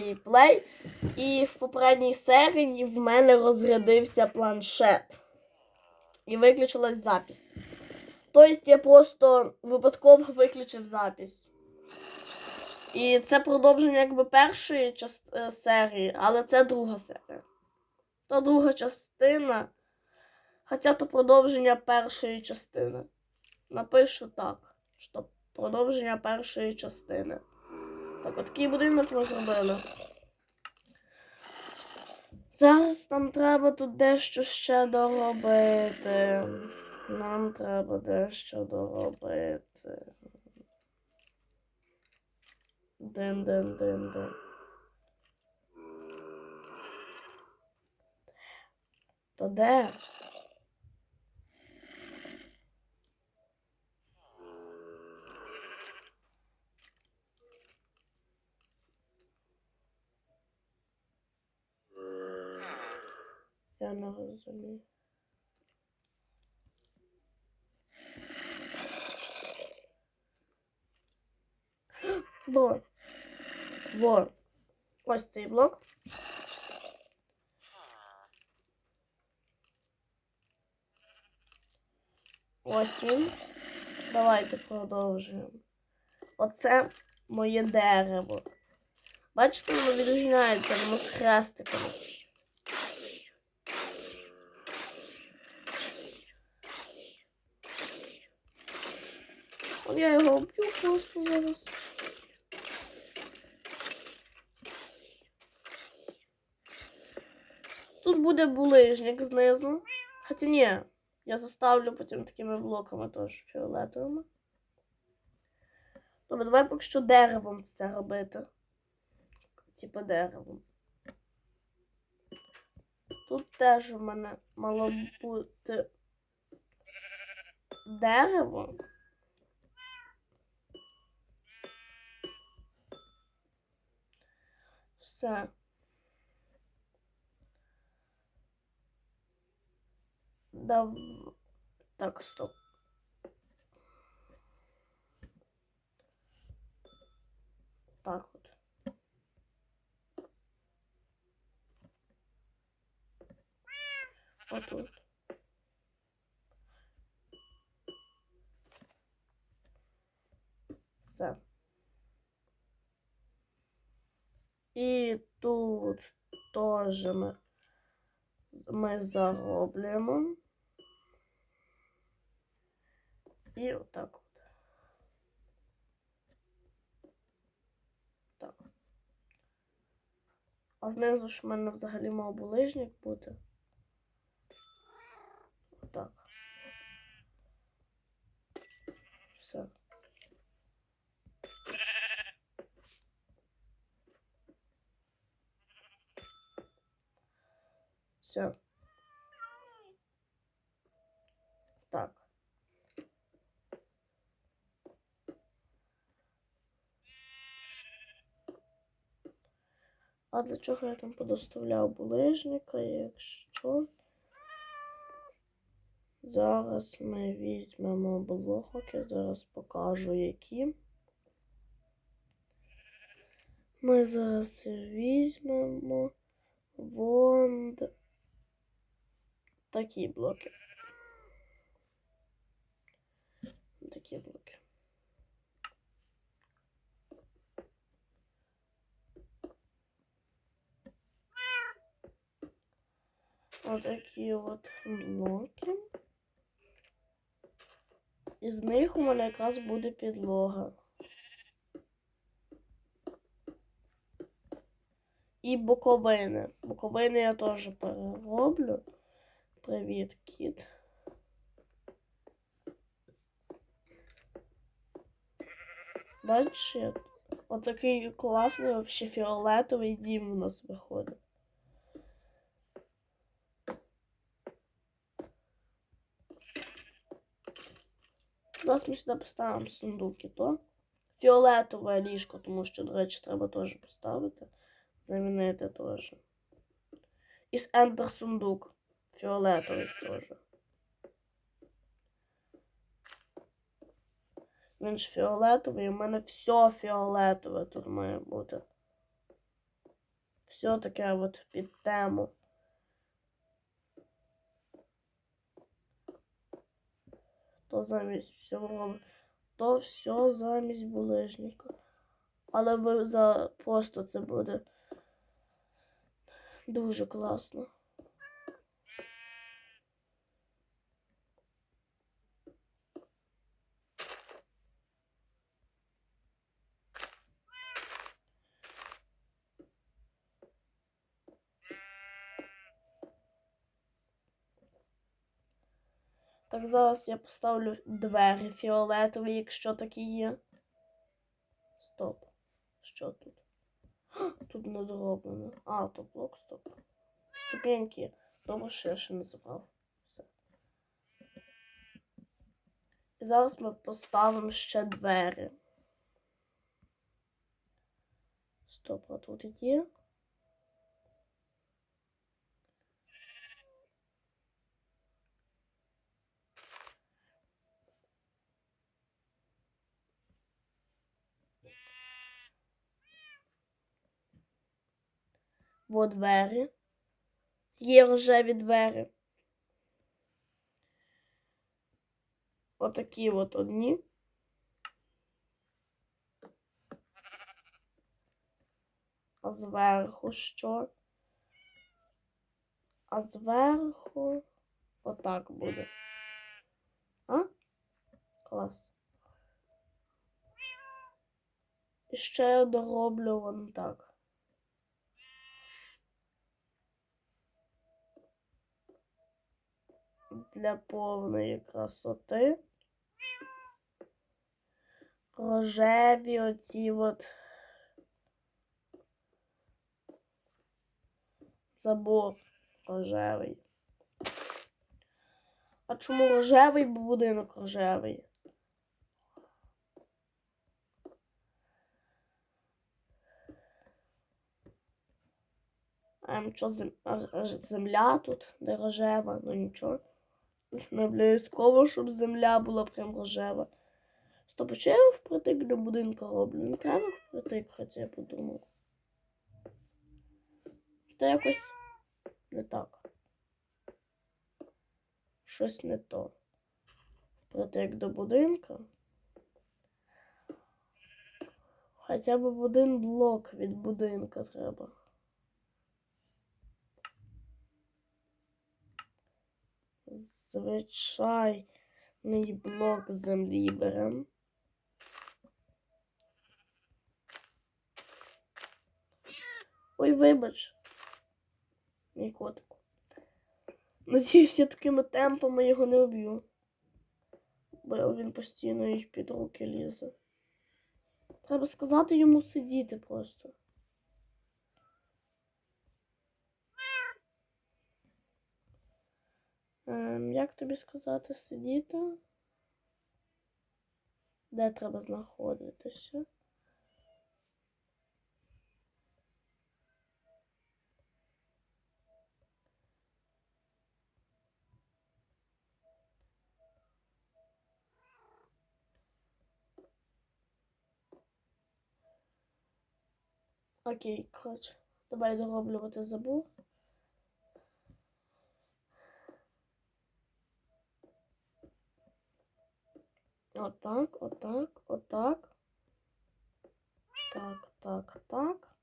плей, і в попередній серії в мене розрядився планшет. І виключилась запись. Тобто я просто випадково виключив запись. І це продовження якби першої част... е, серії, але це друга серія. То друга частина. Хоча то продовження першої частини. Напишу так, що продовження першої частини. Так, от такий будинок ми зробили. Зараз нам треба тут дещо ще доробити. Нам треба дещо доробити. Дин, дин, дин, дин. То де? Я не розумію. Во. Во. Ось цей блок. Ось він. Давайте продовжуємо. Оце моє дерево. Бачите, воно відрізняється, воно з хрестиками. От я його вб'ю просто зараз. Тут буде булижник знизу. Хоча ні, я заставлю потім такими блоками теж фіолетовими. Добре, давай поки що деревом все робити. Типа деревом. Тут теж у мене мало бути дерево. Все. Дав... Так, стоп. Так от. Отут. Все. І тут теж ми, ми зароблюємо. І отак от. Так. А знизу ж в мене взагалі мав булижник бути. Отак. Все. Так. А для чого я там подоставляв булижника, якщо зараз ми візьмемо блоки, зараз покажу які. Ми зараз візьмемо вон такі блоки. Такі блоки. Отакі от блоки. Із них у мене якраз буде підлога. І боковини. Боковини я теж перероблю. Привіт, кіт. Бачиш, отакий класний, вообще фіолетовий дім у нас виходить. Зараз ми сюди поставимо сундуки, то фіолетове ліжко, тому що, до речі, треба теж поставити. Замінити теж. І Enter сундук. Фіолетовий теж. Він ж фіолетовий, у мене все фіолетове тут має бути. все таке от під тему. То замість всього, то все замість булижника. Але ви за просто це буде дуже класно. Так, зараз я поставлю двері фіолетові, якщо такі є. Стоп. Що тут? Тут не дороблено. А, то блок, стоп. Ступеньки. Добре, що я ще не забрав. Все. І зараз ми поставимо ще двері. Стоп, а тут є? Во двері. Є рожеві двері. Отакі от одні. А зверху що? А зверху отак буде. А? Клас. І ще я дороблю вон так. Для повної красоти. Рожеві оці от забор рожевий. А чому рожевий, будинок рожевий? Що а, а, земля тут, де рожева, ну нічого. Не обов'язково, щоб земля була прям рожева. Стоп, що я впритик до будинку роблю? Не треба впритик, хоча я подумав. Це якось не так. Щось не то. Впритик до будинка. Хоча б один блок від будинка треба. Звичайний блок землі беремо. Ой, вибач, мій котику. Надіюсь, я такими темпами його не об'ю. Бо він постійно їх під руки лізе. Треба сказати йому сидіти просто. Як тобі сказати сидіти? Де треба знаходитися? Окей, коротше. Давай дороблювати забув. Отак, отак, отак. Так, так, так.